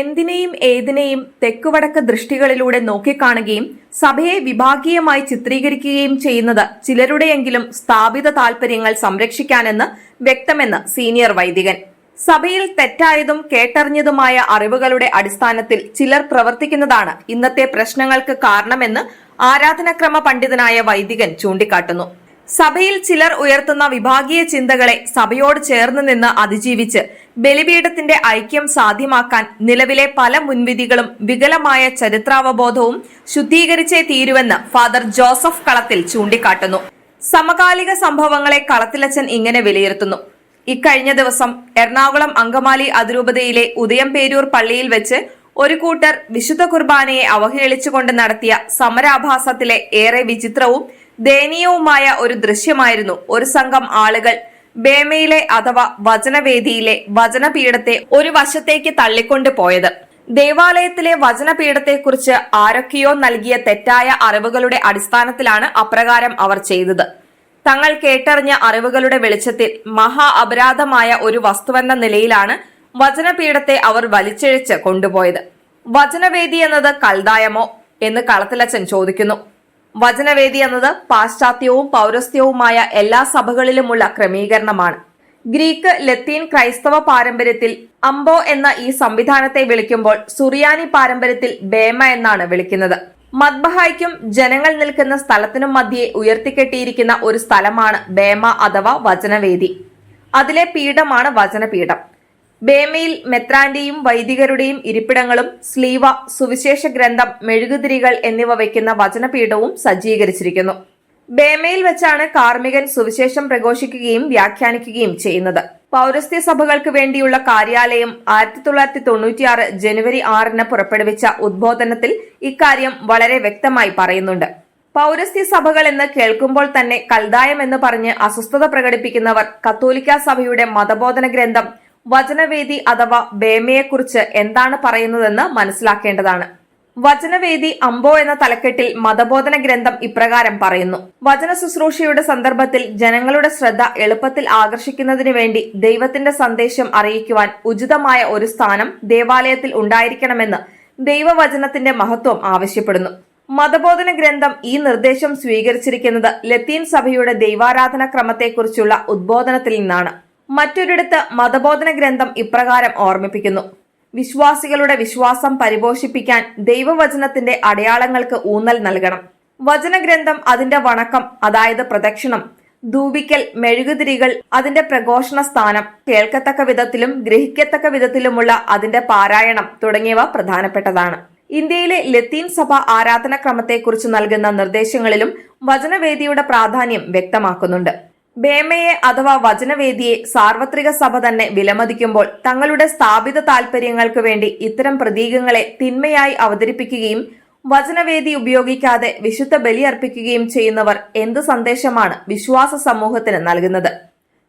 എന്തിനേയും ഏതിനേയും തെക്കുവടക്ക് ദൃഷ്ടികളിലൂടെ നോക്കിക്കാണുകയും സഭയെ വിഭാഗീയമായി ചിത്രീകരിക്കുകയും ചെയ്യുന്നത് ചിലരുടെയെങ്കിലും സ്ഥാപിത താൽപര്യങ്ങൾ സംരക്ഷിക്കാനെന്ന് വ്യക്തമെന്ന് സീനിയർ വൈദികൻ. സഭയിൽ തെറ്റായതും കേട്ടറിഞ്ഞതുമായ അറിവുകളുടെ അടിസ്ഥാനത്തിൽ ചിലർ പ്രവർത്തിക്കുന്നതാണ് ഇന്നത്തെ പ്രശ്നങ്ങൾക്ക് കാരണമെന്ന് ആരാധനാക്രമ പണ്ഡിതനായ വൈദികൻ ചൂണ്ടിക്കാട്ടുന്നു. സഭയിൽ ചിലർ ഉയർത്തുന്ന വിഭാഗീയ ചിന്തകളെ സഭയോട് ചേർന്ന് നിന്ന് അതിജീവിച്ച് ബലിപീഠത്തിന്റെ ഐക്യം സാധ്യമാക്കാൻ നിലവിലെ പല മുൻവിധികളും വികലമായ ചരിത്രാവബോധവും ശുദ്ധീകരിച്ചേ തീരുവെന്ന് ഫാദർ ജോസഫ് കളത്തിൽ ചൂണ്ടിക്കാട്ടുന്നു. സമകാലിക സംഭവങ്ങളെ കളത്തിലച്ചൻ ഇങ്ങനെ വിലയിരുത്തുന്നു. ഇക്കഴിഞ്ഞ ദിവസം എറണാകുളം അങ്കമാലി അതിരൂപതയിലെ ഉദയംപേരൂർ പള്ളിയിൽ വെച്ച് ഒരു കൂട്ടർ വിശുദ്ധ കുർബാനയെ അവഹേളിച്ചുകൊണ്ട് നടത്തിയ സമരാഭാസത്തിലെ ഏറെ വിചിത്രവും ദയനീയവുമായ ഒരു ദൃശ്യമായിരുന്നു ഒരു സംഘം ആളുകൾ ബേമയിലെ അഥവാ വചനവേദിയിലെ വചനപീഠത്തെ ഒരു വശത്തേക്ക് തള്ളിക്കൊണ്ടു പോയത്. ദേവാലയത്തിലെ വചനപീഠത്തെക്കുറിച്ച് ആരൊക്കെയോ നൽകിയ തെറ്റായ അറിവുകളുടെ അടിസ്ഥാനത്തിലാണ് അപ്രകാരം അവർ ചെയ്തത്. തങ്ങൾ കേട്ടറിഞ്ഞ അറിവുകളുടെ വെളിച്ചത്തിൽ മഹാ അപരാധമായ ഒരു വസ്തുവെന്ന നിലയിലാണ് വചനപീഠത്തെ അവർ വലിച്ചിഴച്ച് കൊണ്ടുപോയത്. വചനവേദി എന്നത് കൽദായമോ എന്ന് കളത്തിലച്ചൻ ചോദിക്കുന്നു. വചനവേദി എന്നത് പാശ്ചാത്യവും പൗരസ്ത്യവുമായ എല്ലാ സഭകളിലുമുള്ള ക്രമീകരണമാണ്. ഗ്രീക്ക് ലത്തീൻ ക്രൈസ്തവ പാരമ്പര്യത്തിൽ അംബോ എന്ന ഈ സംവിധാനത്തെ വിളിക്കുമ്പോൾ സുറിയാനി പാരമ്പര്യത്തിൽ ബേമ എന്നാണ് വിളിക്കുന്നത്. മദ്ബഹായ്ക്കും ജനങ്ങൾ നിൽക്കുന്ന സ്ഥലത്തിനും മധ്യേ ഉയർത്തിക്കെട്ടിയിരിക്കുന്ന ഒരു സ്ഥലമാണ് ബേമ അഥവാ വചനവേദി. അതിലെ പീഠമാണ് വചനപീഠം. ബേമയിൽ മെത്രാന്റെയും വൈദികരുടെയും ഇരിപ്പിടങ്ങളും സ്ലീവ സുവിശേഷ ഗ്രന്ഥം മെഴുകുതിരികൾ എന്നിവ വയ്ക്കുന്ന വചനപീഠവും സജ്ജീകരിച്ചിരിക്കുന്നു. ബേമയിൽ വെച്ചാണ് കാർമികൻ സുവിശേഷം പ്രഘോഷിക്കുകയും വ്യാഖ്യാനിക്കുകയും ചെയ്യുന്നത്. പൗരസ്ത്യ സഭകൾക്ക് വേണ്ടിയുള്ള കാര്യാലയം ആയിരത്തി തൊള്ളായിരത്തി തൊണ്ണൂറ്റിയാറ് ജനുവരി ആറിന് പുറപ്പെടുവിച്ച ഉദ്ബോധനത്തിൽ ഇക്കാര്യം വളരെ വ്യക്തമായി പറയുന്നുണ്ട്. പൗരസ്ത്യ സഭകൾ എന്ന് കേൾക്കുമ്പോൾ തന്നെ കൽദായം എന്ന് പറഞ്ഞ് അസ്വസ്ഥത പ്രകടിപ്പിക്കുന്നവർ കത്തോലിക്ക സഭയുടെ മതബോധന ഗ്രന്ഥം വചനവേദി അഥവാ ബേമയെക്കുറിച്ച് എന്താണ് പറയുന്നതെന്ന് മനസ്സിലാക്കേണ്ടതാണ്. വചനവേദി അംബോ എന്ന തലക്കെട്ടിൽ മതബോധന ഗ്രന്ഥം ഇപ്രകാരം പറയുന്നു. വചന ശുശ്രൂഷയുടെ സന്ദർഭത്തിൽ ജനങ്ങളുടെ ശ്രദ്ധ എളുപ്പത്തിൽ ആകർഷിക്കുന്നതിനു വേണ്ടി ദൈവത്തിന്റെ സന്ദേശം അറിയിക്കുവാൻ ഉചിതമായ ഒരു സ്ഥാനം ദേവാലയത്തിൽ ഉണ്ടായിരിക്കണമെന്ന് ദൈവവചനത്തിന്റെ മഹത്വം ആവശ്യപ്പെടുന്നു. മതബോധന ഗ്രന്ഥം ഈ നിർദ്ദേശം സ്വീകരിച്ചിരിക്കുന്നത് ലത്തീൻ സഭയുടെ ദൈവാരാധന ക്രമത്തെക്കുറിച്ചുള്ള ഉദ്ബോധനത്തിൽ നിന്നാണ്. മറ്റൊരിടത്ത് മതബോധന ഗ്രന്ഥം ഇപ്രകാരം ഓർമ്മിപ്പിക്കുന്നു. വിശ്വാസികളുടെ വിശ്വാസം പരിപോഷിപ്പിക്കാൻ ദൈവവചനത്തിന്റെ അടയാളങ്ങൾക്ക് ഊന്നൽ നൽകണം. വചനഗ്രന്ഥം അതിന്റെ വണക്കം അതായത് പ്രദക്ഷിണം ധൂപിക്കൽ മെഴുകുതിരികൾ അതിന്റെ പ്രഘോഷണ സ്ഥാനം കേൾക്കത്തക്ക വിധത്തിലും ഗ്രഹിക്കത്തക്ക വിധത്തിലുമുള്ള അതിന്റെ പാരായണം തുടങ്ങിയവ പ്രധാനപ്പെട്ടതാണ്. ഇന്ത്യയിലെ ലത്തീൻ സഭ ആരാധനാക്രമത്തെക്കുറിച്ച് നൽകുന്ന നിർദ്ദേശങ്ങളിലും വചനവേദിയുടെ പ്രാധാന്യം വ്യക്തമാക്കുന്നുണ്ട്. ബേമയെ അഥവാ വചനവേദിയെ സാർവത്രിക സഭ തന്നെ വിലമതിക്കുമ്പോൾ തങ്ങളുടെ സ്ഥാപിത താൽപര്യങ്ങൾക്ക് വേണ്ടി ഇത്തരം പ്രതീകങ്ങളെ തിന്മയായി അവതരിപ്പിക്കുകയും വചനവേദി ഉപയോഗിക്കാതെ വിശുദ്ധ ബലി അർപ്പിക്കുകയും ചെയ്യുന്നവർ എന്ത് സന്ദേശമാണ് വിശ്വാസ സമൂഹത്തിന് നൽകുന്നത്?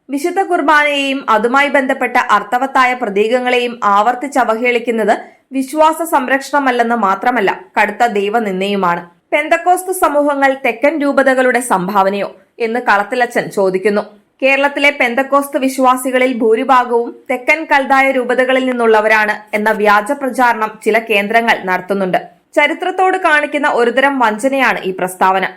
വിശുദ്ധ കുർബാനയെയും അതുമായി ബന്ധപ്പെട്ട അർത്ഥവത്തായ പ്രതീകങ്ങളെയും ആവർത്തിച്ച് അവഹേളിക്കുന്നത് വിശ്വാസ സംരക്ഷണമല്ലെന്ന് മാത്രമല്ല കടുത്ത ദൈവനിന്ദയുമാണ്. പെന്തക്കോസ്തു സമൂഹങ്ങൾ തെക്കൻ രൂപതകളുടെ സംഭാവനയോ എന്ന് കളത്തിലച്ചൻ ചോദിക്കുന്നു. കേരളത്തിലെ പെന്തക്കോസ്ത് വിശ്വാസികളിൽ ഭൂരിഭാഗവും തെക്കൻ കൽതായ രൂപതകളിൽ നിന്നുള്ളവരാണ് എന്ന വ്യാജ പ്രചാരണം ചില കേന്ദ്രങ്ങൾ നടത്തുന്നുണ്ട്. ചരിത്രത്തോട് കാണിക്കുന്ന ഒരുതരം വഞ്ചനയാണ് ഈ പ്രസ്താവന.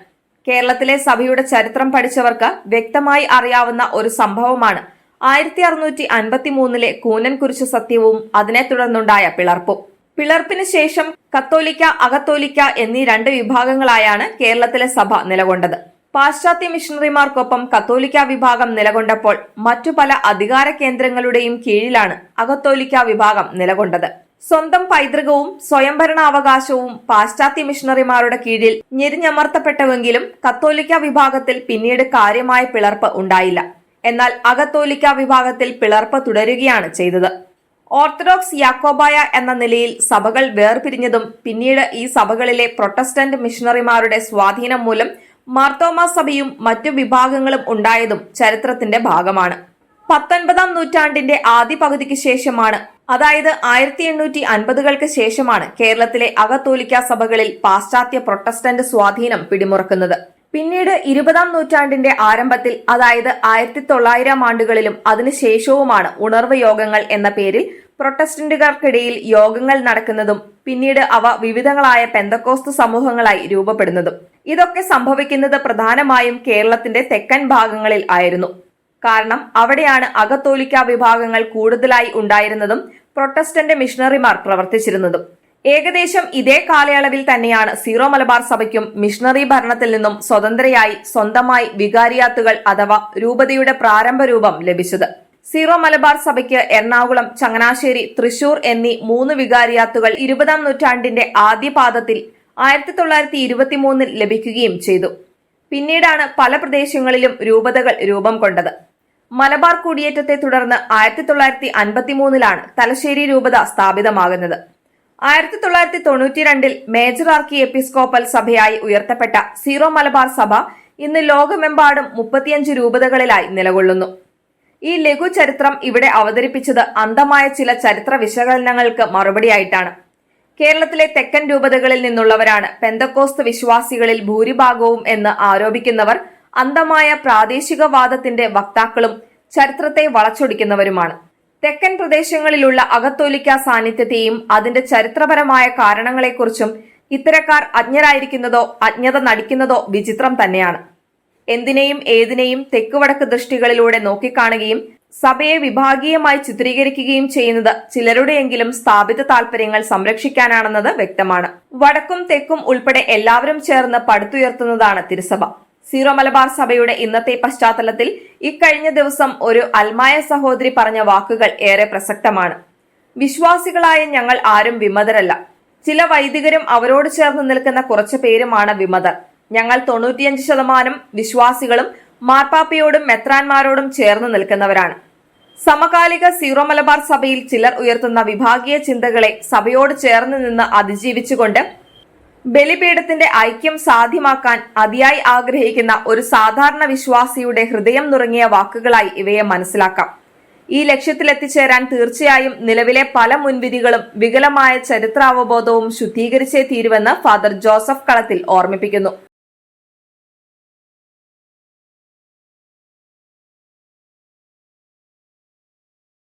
കേരളത്തിലെ സഭയുടെ ചരിത്രം പഠിച്ചവർക്ക് വ്യക്തമായി അറിയാവുന്ന ഒരു സംഭവമാണ് ആയിരത്തി അറുന്നൂറ്റി അൻപത്തി മൂന്നിലെ കൂനൻ കുരിശു സത്യവും അതിനെ തുടർന്നുണ്ടായ പിളർപ്പും. പിളർപ്പിന് ശേഷം കത്തോലിക്ക അകത്തോലിക്ക എന്നീ രണ്ട് വിഭാഗങ്ങളായാണ് കേരളത്തിലെ സഭ നിലകൊണ്ടത്. പാശ്ചാത്യ മിഷണറിമാർക്കൊപ്പം കത്തോലിക്ക വിഭാഗം നിലകൊണ്ടപ്പോൾ മറ്റു പല അധികാര കേന്ദ്രങ്ങളുടെയും കീഴിലാണ് അകത്തോലിക്ക വിഭാഗം നിലകൊണ്ടത്. സ്വന്തം പൈതൃകവും സ്വയംഭരണാവകാശവും പാശ്ചാത്യ മിഷണറിമാരുടെ കീഴിൽ ഞെരിഞ്ഞമർത്തപ്പെട്ടുവെങ്കിലും കത്തോലിക്ക വിഭാഗത്തിൽ പിന്നീട് കാര്യമായ പിളർപ്പ് ഉണ്ടായില്ല. എന്നാൽ അകത്തോലിക്ക വിഭാഗത്തിൽ പിളർപ്പ് തുടരുകയാണ് ചെയ്തത്. ഓർത്തഡോക്സ് യാക്കോബായ എന്ന നിലയിൽ സഭകൾ വേർപിരിഞ്ഞതും പിന്നീട് ഈ സഭകളിലെ പ്രൊട്ടസ്റ്റന്റ് മിഷണറിമാരുടെ സ്വാധീനം മൂലം മാർത്തോമ സഭയും മറ്റു വിഭാഗങ്ങളും ഉണ്ടായതും ചരിത്രത്തിന്റെ ഭാഗമാണ്. പത്തൊൻപതാം നൂറ്റാണ്ടിന്റെ ആദ്യ പകുതിക്ക് ശേഷമാണ്. അതായത് ആയിരത്തി എണ്ണൂറ്റി അൻപതുകൾക്ക് ശേഷമാണ് കേരളത്തിലെ അകത്തോലിക്ക സഭകളിൽ പാശ്ചാത്യ പ്രൊട്ടസ്റ്റന്റ് സ്വാധീനം പിടിമുറക്കുന്നത്. പിന്നീട് ഇരുപതാം നൂറ്റാണ്ടിന്റെ ആരംഭത്തിൽ അതായത് ആയിരത്തി തൊള്ളായിരം ആണ്ടുകളിലും അതിനുശേഷവുമാണ് ഉണർവ് യോഗങ്ങൾ എന്ന പേരിൽ പ്രൊട്ടസ്റ്റന്റുകാർക്കിടയിൽ യോഗങ്ങൾ നടക്കുന്നതും പിന്നീട് അവ വിവിധങ്ങളായ പെന്തക്കോസ്ത് സമൂഹങ്ങളായി രൂപപ്പെടുന്നതും. ഇതൊക്കെ സംഭവിക്കുന്നത് പ്രധാനമായും കേരളത്തിന്റെ തെക്കൻ ഭാഗങ്ങളിൽ ആയിരുന്നു. കാരണം അവിടെയാണ് അകത്തോലിക്ക വിഭാഗങ്ങൾ കൂടുതലായി ഉണ്ടായിരുന്നതും പ്രൊട്ടസ്റ്റന്റ് മിഷണറിമാർ പ്രവർത്തിച്ചിരുന്നതും. ഏകദേശം ഇതേ കാലയളവിൽ തന്നെയാണ് സീറോ മലബാർ സഭയ്ക്കും മിഷണറി ഭരണത്തിൽ നിന്നും സ്വതന്ത്രയായി സ്വന്തമായി വികാരിയാത്തുകൾ അഥവാ രൂപതയുടെ പ്രാരംഭ രൂപം ലഭിച്ചത്. സീറോ മലബാർ സഭയ്ക്ക് എറണാകുളം ചങ്ങനാശ്ശേരി തൃശൂർ എന്നീ മൂന്ന് വികാരിയാത്തുകൾ ഇരുപതാം നൂറ്റാണ്ടിന്റെ ആദ്യ പാദത്തിൽ ആയിരത്തി തൊള്ളായിരത്തി ഇരുപത്തിമൂന്നിൽ ലഭിക്കുകയും ചെയ്തു. പിന്നീടാണ് പല പ്രദേശങ്ങളിലും രൂപതകൾ രൂപം കൊണ്ടത്. മലബാർ കുടിയേറ്റത്തെ തുടർന്ന് ആയിരത്തി തൊള്ളായിരത്തി അൻപത്തിമൂന്നിലാണ് തലശ്ശേരി രൂപത സ്ഥാപിതമാകുന്നത്. ആയിരത്തി തൊള്ളായിരത്തി തൊണ്ണൂറ്റിരണ്ടിൽ മേജർ ആർക്കി എപ്പിസ്കോപ്പൽ സഭയായി ഉയർത്തപ്പെട്ട സീറോ മലബാർ സഭ ഇന്ന് ലോകമെമ്പാടും മുപ്പത്തിയഞ്ച് രൂപതകളിലായി നിലകൊള്ളുന്നു. ഈ ലഘു ചരിത്രം ഇവിടെ അവതരിപ്പിച്ചത് അന്തമായ ചില ചരിത്ര വിശകലനങ്ങൾക്ക് മറുപടിയായിട്ടാണ്. കേരളത്തിലെ തെക്കൻ രൂപതകളിൽ നിന്നുള്ളവരാണ് പെന്തക്കോസ്ത് വിശ്വാസികളിൽ ഭൂരിഭാഗവും എന്ന് ആരോപിക്കുന്നവർ അന്തമായ പ്രാദേശികവാദത്തിന്റെ വക്താക്കളും ചരിത്രത്തെ വളച്ചൊടിക്കുന്നവരുമാണ്. തെക്കൻ പ്രദേശങ്ങളിലുള്ള അകത്തോലിക്ക സാന്നിധ്യത്തെയും അതിന്റെ ചരിത്രപരമായ കാരണങ്ങളെക്കുറിച്ചും ഇത്തരക്കാർ അജ്ഞരായിരിക്കുന്നതോ അജ്ഞത നടിക്കുന്നതോ വിചിത്രം തന്നെയാണ്. എന്തിനേയും ഏതിനേയും തെക്കുവടക്ക് ദൃഷ്ടികളിലൂടെ നോക്കിക്കാണുകയും സഭയെ വിഭാഗീയമായി ചിത്രീകരിക്കുകയും ചെയ്യുന്നത് ചിലരുടെയെങ്കിലും സ്ഥാപിത താൽപര്യങ്ങൾ സംരക്ഷിക്കാനാണെന്നത് വ്യക്തമാണ്. വടക്കും തെക്കും ഉൾപ്പെടെ എല്ലാവരും ചേർന്ന് പടുത്തുയർത്തുന്നതാണ് തിരുസഭ. സീറോ മലബാർ സഭയുടെ ഇന്നത്തെ പശ്ചാത്തലത്തിൽ ഇക്കഴിഞ്ഞ ദിവസം ഒരു അൽമായ സഹോദരി പറഞ്ഞ വാക്കുകൾ ഏറെ പ്രസക്തമാണ്. വിശ്വാസികളായ ഞങ്ങൾ ആരും വിമതരല്ല. ചില വൈദികരും അവരോട് ചേർന്ന് നിൽക്കുന്ന കുറച്ചു പേരുമാണ് വിമതർ. ഞങ്ങൾ തൊണ്ണൂറ്റിയഞ്ച് ശതമാനം വിശ്വാസികളും മാർപ്പാപ്പയോടും മെത്രാൻമാരോടും ചേർന്ന് നിൽക്കുന്നവരാണ്. സമകാലിക സീറോ മലബാർ സഭയിൽ ചിലർ ഉയർത്തുന്ന വിഭാഗീയ ചിന്തകളെ സഭയോട് ചേർന്ന് നിന്ന് അതിജീവിച്ചുകൊണ്ട് ബലിപീഠത്തിന്റെ ഐക്യം സാധ്യമാക്കാൻ അതിയായി ആഗ്രഹിക്കുന്ന ഒരു സാധാരണ വിശ്വാസിയുടെ ഹൃദയം നുറങ്ങിയ വാക്കുകളായി ഇവയെ മനസ്സിലാക്കാം. ഈ ലക്ഷ്യത്തിലെത്തിച്ചേരാൻ തീർച്ചയായും നിലവിലെ പല മുൻവിധികളും വികലമായ ചരിത്രാവബോധവും ശുദ്ധീകരിച്ചേ തീരുവെന്ന് ഫാദർ ജോസഫ് കളത്തിൽ ഓർമ്മിപ്പിക്കുന്നു.